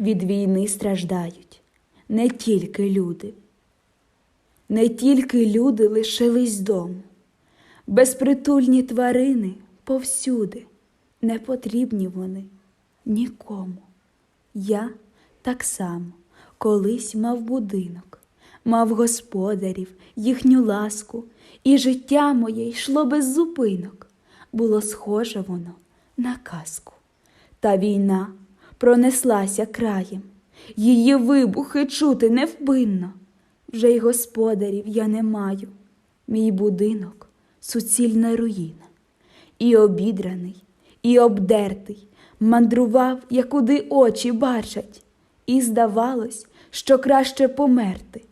Від війни страждають не тільки люди, не тільки люди лишились дому, безпритульні тварини повсюди, не потрібні вони нікому. Я так само колись мав будинок, мав господарів, їхню ласку, і життя моє йшло без зупинок. Було схоже воно на казку. Та війна пронеслася краєм, її вибухи чути невпинно. Вже й господарів я не маю. Мій будинок суцільна руїна, і обідраний, і обдертий, мандрував, якуди очі бачать, і здавалось, що краще померти,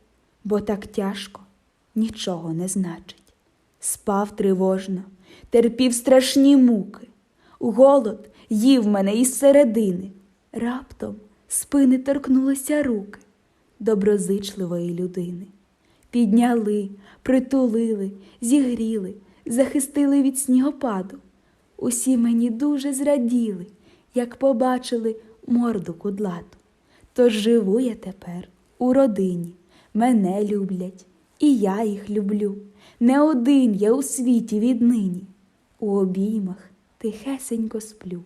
бо так тяжко нічого не значить. Спав тривожно, терпів страшні муки. Голод їв мене із середини. Раптом спини торкнулися руки доброзичливої людини. Підняли, притулили, зігріли, захистили від снігопаду. Усі мені дуже зраділи, як побачили морду кудлату. Тож живу я тепер у родині, мене люблять, і я їх люблю. Не один я у світі віднині, у обіймах тихесенько сплю.